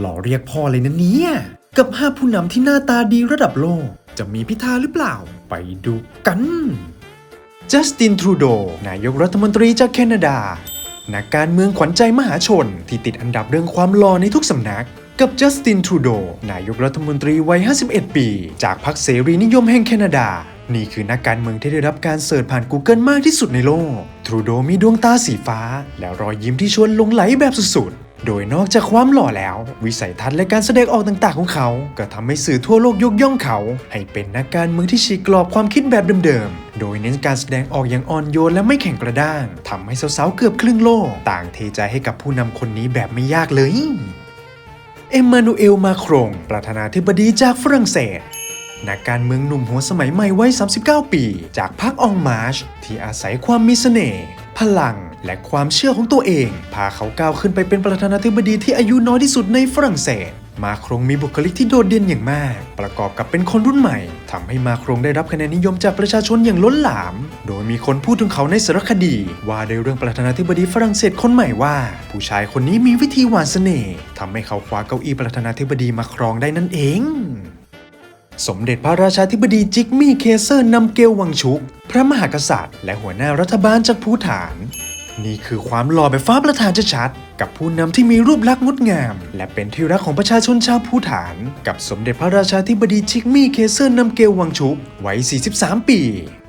หล่อเรียกพ่อเลยนะเนี่ย กับ5ผู้นำที่หน้าตาดีระดับโลก จะมีพิธาหรือเปล่า ไปดูกัน จัสตินทรูโด นายกรัฐมนตรีจากแคนาดา นักการเมืองขวัญใจมหาชนที่ติดอันดับเรื่องความหล่อในทุกสำนัก กับจัสตินทรูโด นายกรัฐมนตรีวัย 51 ปี จากพรรคเสรีนิยมแห่งแคนาดา นี่คือนักการเมืองที่ได้รับการเสิร์ชผ่าน Google มากที่สุดในโลก ทรูโดมีดวงตาสีฟ้า และรอยยิ้มที่ชวนหลงไหลแบบสุดๆ โดยนอกจากความหล่อแล้ว วิสัยทัศน์และการแสดงออกต่างๆของเขา ก็ทำให้สื่อทั่วโลกยกย่องเขา ให้เป็นนักการเมืองที่ฉีกกรอบความคิดแบบเดิมๆ โดยเน้นการแสดงออกอย่างอ่อนโยนและไม่แข็งกระด้างทำให้สาวๆเกือบครึ่งโลก ต่างเทใจให้กับผู้นำคนนี้แบบไม่ยากเลย เอ็มมานูเอล มาครงประธานาธิบดีจากฝรั่งเศส นักการเมืองหนุ่มหัวสมัยใหม่วัย 39 ปี จากพรรคองมาร์ชที่อาศัยความมีเสน่ห์พลังและความเชื่อของตัวเอง พาเขาก้าวขึ้นไปเป็นประธานาธิบดีที่อายุน้อยที่สุดในฝรั่งเศส มาครงมีบุคลิกที่โดดเด่นอย่างมาก ประกอบกับเป็นคนรุ่นใหม่ทำให้มาครงได้รับคะแนนนิยมจากประชาชนอย่างล้นหลาม โดยมีคนพูดถึงเขาในสารคดี ว่าในเรื่องประธานาธิบดีฝรั่งเศสคนใหม่ว่า ผู้ชายคนนี้มีวิธีหวานเสน่ห์ทำให้เขาคว้าเก้าอี้ประธานาธิบดีมาครองได้นั่นเอง สมเด็จพระราชาธิบดีจิกมี่เคเซอร์นำเกลวังชุก พระมหากษัตริย์ และหัวหน้ารัฐบาลจากภูฐาน นี่คือความหล่อแบบฟ้าประธานชัดๆกับผู้นำที่มีรูปลักษณ์งดงาม และเป็นที่รักของประชาชนชาวภูฐาน กับสมเด็จพระราชาธิบดีจิกมี่เคเซอร์นำเกลวังชุกวัย 43 ปี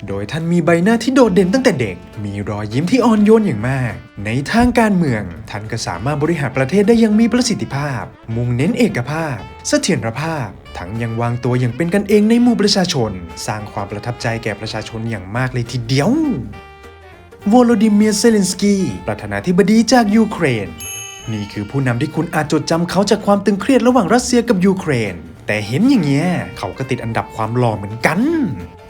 โดยท่านมีใบหน้าที่โดดเด่นตั้งแต่เด็ก มีรอยยิ้มที่อ่อนโยนอย่างมาก ในทางการเมือง ท่านก็สามารถบริหารประเทศได้อยังมีประสิทธิภาพ มุ่งเน้นเอกภาพ เสถียรภาพ ทั้งยังวางตัวอย่างเป็นกันเองในหมู่ประชาชน สร้างความประทับใจแก่ประชาชนอย่างมากเลยทีเดียว วโลดิเมียเซเลนสกี ประธานาธิบดีจากยูเครน นี่คือผู้นำที่คุณอาจจดจำเขาจากความตึงเครียดระหว่างรัสเซียกับยูเครน แต่เห็นอย่างเงี้ยเขาก็ติดอันดับความหล่อเหมือนกัน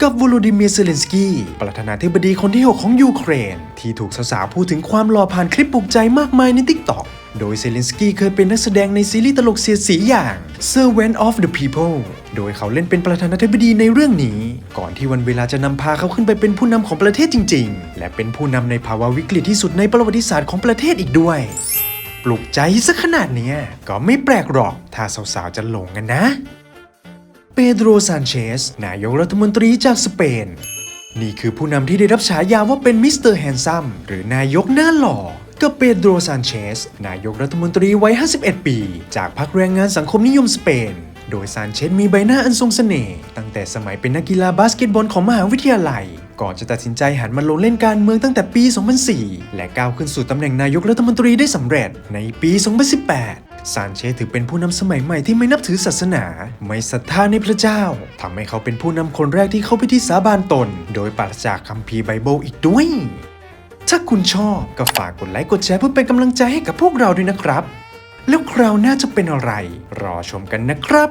กับวโลดิเมียเซเลนสกีประธานาธิบดีคนที่ 6 ของยูเครน ที่ถูกสาวๆพูดถึงความหล่อผ่านคลิปปลุกใจมากมายใน TikTok โดยเซเลนสกี้เคยเป็นนักแสดงในซีรีส์ตลกเสียสีอย่าง Servant of the People โดยเขาเล่นเป็นประธานาธิบดีในเรื่องนี้ ก่อนที่วันเวลาจะนำพาเขาขึ้นไปเป็นผู้นำของประเทศจริง ๆ และเป็นผู้นำในภาวะวิกฤตที่สุดในประวัติศาสตร์ของประเทศอีกด้วย ปลุกใจซะขนาดเนี้ยก็ไม่แปลกหรอก ถ้าสาวๆจะหลงกันนะ เปโดรซานเชส นายกรัฐมนตรีจากสเปน นี่คือผู้นำที่ได้รับฉายาว่าเป็นมิสเตอร์แฮนซัมหรือนายกหน้าหล่อกับเปโดรซานเชส นายกรัฐมนตรีวัย 51 ปี จากพรรคแรงงานสังคมนิยมสเปน โดยซานเชสมีใบหน้าอันทรงเสน่ห์ตั้งแต่สมัยเป็นนักกีฬาบาสเกตบอลของมหาวิทยาลัย ก่อนจะตัดสินใจหันมาลงเล่นการเมืองตั้งแต่ปี 2004 และก้าวขึ้นสู่ตำแหน่งนายกรัฐมนตรีได้สำเร็จในปี 2018ซานเชสถือเป็นผู้นำสมัยใหม่ที่ไม่นับถือศาสนา ไม่ศรัทธาในพระเจ้าทำให้เขาเป็นผู้นำคนแรกที่เข้าพิธีสาบานตน โดยปราศจากคัมภีร์ไบเบิลอีกด้วย ถ้าคุณชอบก็ฝากกดไลค์กดแชร์เพื่อเป็นกำลังใจให้กับพวกเราด้วยนะครับ แล้วคราวหน้าจะเป็นอะไร รอชมกันนะครับ